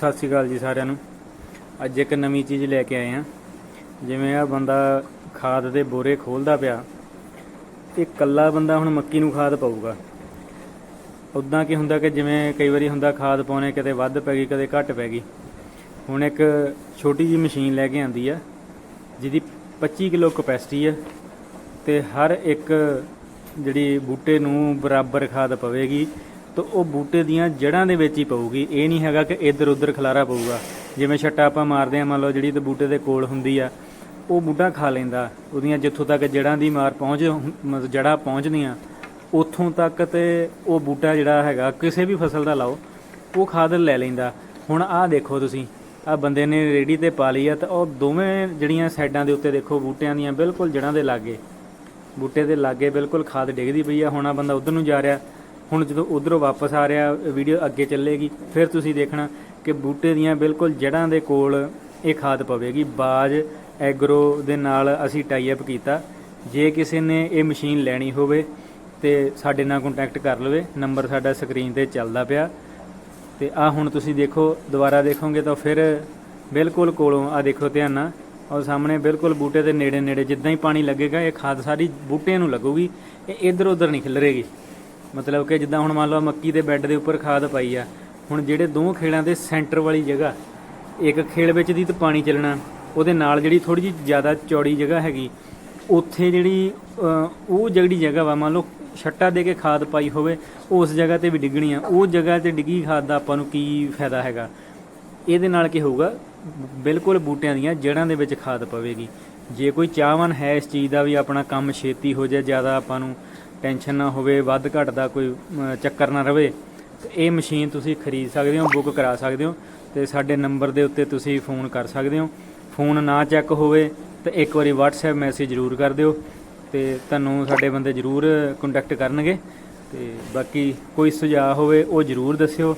ਸਤਿ ਸ਼੍ਰੀ ਅਕਾਲ ਜੀ ਸਾਰਿਆਂ ਨੂੰ। ਅੱਜ ਇੱਕ ਨਵੀਂ ਚੀਜ਼ ਲੈ ਕੇ ਆਏ ਹਾਂ। ਜਿਵੇਂ ਆ ਬੰਦਾ ਖਾਦ ਦੇ ਬੋਰੇ ਖੋਲਦਾ ਪਿਆ, ਇਹ ਕੱਲਾ ਬੰਦਾ ਹੁਣ ਮੱਕੀ ਨੂੰ ਖਾਦ ਪਾਊਗਾ। ਉਦਾਂ ਕੀ ਹੁੰਦਾ ਕਿ ਜਿਵੇਂ ਕਈ ਵਾਰੀ ਹੁੰਦਾ ਖਾਦ ਪਾਉਣੇ ਕਦੇ ਵੱਧ ਪੈ ਗਈ, ਕਦੇ ਘੱਟ ਪੈ ਗਈ। ਹੁਣ ਇੱਕ ਛੋਟੀ ਜੀ ਮਸ਼ੀਨ ਲੈ ਕੇ ਆਂਦੀ ਆ, ਜਿਹਦੀ 25 ਕਿਲੋ ਕਪੈਸਿਟੀ ਆ ਤੇ ਹਰ ਇੱਕ ਜਿਹੜੀ ਬੂਟੇ ਨੂੰ ਬਰਾਬਰ ਖਾਦ ਪਵੇਗੀ ਤਾਂ ਉਹ ਬੂਟੇ ਦੀਆਂ ਜੜ੍ਹਾਂ ਦੇ ਵਿੱਚ ਹੀ ਪਊਗੀ। ਇਹ ਨਹੀਂ ਹੈਗਾ ਕਿ ਇੱਧਰ ਉੱਧਰ ਖਲਾਰਾ ਪਊਗਾ। ਜਿਵੇਂ ਛੱਟਾ ਆਪਾਂ ਮਾਰਦੇ ਆ ਮੰਨ ਲਓ ਜਿਹੜੀ ਤੇ ਬੂਟੇ ਦੇ ਕੋਲ ਹੁੰਦੀ ਆ, ਉਹ ਬੂਟਾ ਖਾ ਲੈਂਦਾ। ਉਹਦੀਆਂ ਜਿੱਥੋਂ ਤੱਕ ਜੜ੍ਹਾਂ ਦੀ ਮਾਰ ਪਹੁੰਚ ਮਤਲਬ ਜੜ੍ਹਾਂ ਪਹੁੰਚਦੀਆਂ, ਉੱਥੋਂ ਤੱਕ ਤੇ ਉਹ ਬੂਟਾ ਜਿਹੜਾ ਹੈਗਾ, ਕਿਸੇ ਵੀ ਫਸਲ ਦਾ ਲਾਓ, ਉਹ ਖਾਦ ਲੈ ਲੈਂਦਾ। ਹੁਣ ਆਹ ਦੇਖੋ ਤੁਸੀਂ ਆ ਬੰਦੇ ਨੇ ਰੇੜੀ ਤੇ ਪਾ ਲਈ ਆ, ਤਾਂ ਉਹ ਦੋਵੇਂ ਜਿਹੜੀਆਂ ਸਾਈਡਾਂ ਦੇ ਉੱਤੇ ਦੇਖੋ ਬੂਟਿਆਂ ਦੀਆਂ ਬਿਲਕੁਲ ਜੜ੍ਹਾਂ ਦੇ ਲਾਗੇ। ਬੂਟੇ ਦੇ ਲਾਗੇ ਬਿਲਕੁਲ ਖਾਦ ਡਿੱਗਦੀ ਪਈ ਆ। ਹੁਣ ਆ ਬੰਦਾ ਉਧਰ ਨੂੰ ਜਾ ਰਿਹਾ ਹੁਣ ਜਦੋਂ ਉਧਰੋਂ ਵਾਪਸ ਆ ਰਿਹਾ, ਵੀਡੀਓ ਅੱਗੇ ਚੱਲੇਗੀ, ਫਿਰ ਤੁਸੀਂ ਦੇਖਣਾ ਕਿ ਬੂਟੇ ਦੀਆਂ ਬਿਲਕੁਲ ਜੜ੍ਹਾਂ ਦੇ ਕੋਲ ਇਹ ਖਾਦ ਪਵੇਗੀ। ਬਾਜ, ਐਗਰੋ ਦੇ ਨਾਲ ਅਸੀਂ ਟਾਈ ਅਪ ਕੀਤਾ। ਜੇ ਕਿਸੇ ਨੇ ਇਹ ਮਸ਼ੀਨ ਲੈਣੀ ਹੋਵੇ ਤੇ ਸਾਡੇ ਨਾਲ ਕੰਟੈਕਟ ਕਰ ਲਵੇ। ਨੰਬਰ ਸਾਡਾ ਸਕਰੀਨ ਤੇ ਚੱਲਦਾ ਪਿਆ। ਤੇ ਆ ਹੁਣ ਤੁਸੀਂ ਦੇਖੋ, ਦੁਬਾਰਾ ਦੇਖੋਗੇ ਤਾਂ ਫਿਰ ਬਿਲਕੁਲ ਕੋਲੋਂ ਆ ਦੇਖੋ ਧਿਆਨ ਨਾਲ। ਔਰ ਸਾਹਮਣੇ ਬਿਲਕੁਲ ਬੂਟੇ ਦੇ ਨੇੜੇ ਨੇੜੇ ਜਿੱਦਾਂ ਹੀ ਪਾਣੀ ਲੱਗੇਗਾ, ਇਹ ਖਾਦ ਸਾਰੀ ਬੂਟਿਆਂ ਨੂੰ ਲੱਗੂਗੀ। ਇਹ ਇੱਧਰ ਉੱਧਰ ਨਹੀਂ ਖਿਲਰੇਗੀ। ਮਤਲਬ ਕਿ ਜਿੱਦਾਂ ਹੁਣ ਮੰਨ ਲਓ ਮੱਕੀ ਦੇ ਬੈੱਡ ਦੇ ਉੱਪਰ ਖਾਦ ਪਾਈ ਆ, ਹੁਣ ਜਿਹੜੇ ਦੋ ਖੇੜਾਂ ਦੇ ਸੈਂਟਰ ਵਾਲੀ ਜਗ੍ਹਾ, ਇੱਕ ਖੇੜ ਵਿੱਚ ਦੀ ਤਾਂ ਪਾਣੀ ਚੱਲਣਾ, ਉਹਦੇ ਨਾਲ ਜਿਹੜੀ ਥੋੜੀ ਜਿਹੀ ਜ਼ਿਆਦਾ ਚੌੜੀ ਜਗ੍ਹਾ ਹੈਗੀ, ਉੱਥੇ ਜਿਹੜੀ ਉਹ ਜਿਹੜੀ ਜਗ੍ਹਾ ਵਾ, ਮੰਨ ਲਓ ਛੱਟਾ ਦੇ ਕੇ ਖਾਦ ਪਾਈ ਹੋਵੇ, ਉਸ ਜਗ੍ਹਾ ਤੇ ਵੀ ਡਿੱਗਣੀ ਆ, ਉਹ ਜਗ੍ਹਾ ਤੇ ਡਿੱਗੀ ਖਾਦ ਦਾ ਆਪਾਂ ਨੂੰ ਕੀ ਫਾਇਦਾ ਹੈਗਾ? ਇਹਦੇ ਨਾਲ ਕੀ ਹੋਊਗਾ? ਬਿਲਕੁਲ ਬੂਟਿਆਂ ਦੀਆਂ ਜੜ੍ਹਾਂ ਦੇ ਵਿੱਚ ਖਾਦ ਪਵੇਗੀ। ਜੇ ਕੋਈ ਚਾਹਵਾਨ ਹੈ ਇਸ ਚੀਜ਼ ਦਾ ਵੀ ਆਪਣਾ ਕੰਮ ਛੇਤੀ ਹੋ ਜਾਏ, ਜ਼ਿਆਦਾ ਆਪਾਂ ਨੂੰ ਟੈਨਸ਼ਨ ਨਾ ਹੋਵੇ, ਵੱਧ ਘੱਟ ਦਾ ਕੋਈ ਚੱਕਰ ਨਾ ਰਵੇ ਤੇ ਇਹ ਮਸ਼ੀਨ ਤੁਸੀਂ ਖਰੀਦ ਸਕਦੇ ਹੋ, ਬੁੱਕ ਕਰਾ ਸਕਦੇ ਹੋ, ਤੇ ਸਾਡੇ ਨੰਬਰ ਦੇ ਉੱਤੇ ਤੁਸੀਂ ਫੋਨ ਕਰ ਸਕਦੇ ਹੋ। ਫੋਨ ਨਾ ਚੈੱਕ ਹੋਵੇ, ਤਾਂ ਇੱਕ ਵਾਰੀ WhatsApp ਮੈਸੇਜ ਜ਼ਰੂਰ ਕਰ ਦਿਓ, ਤੇ ਤੁਹਾਨੂੰ ਸਾਡੇ ਬੰਦੇ ਜ਼ਰੂਰ ਕੰਟੈਕਟ ਕਰਨਗੇ, ਤੇ ਬਾਕੀ ਕੋਈ ਸੁਝਾਅ ਹੋਵੇ, ਉਹ ਜ਼ਰੂਰ ਦੱਸਿਓ।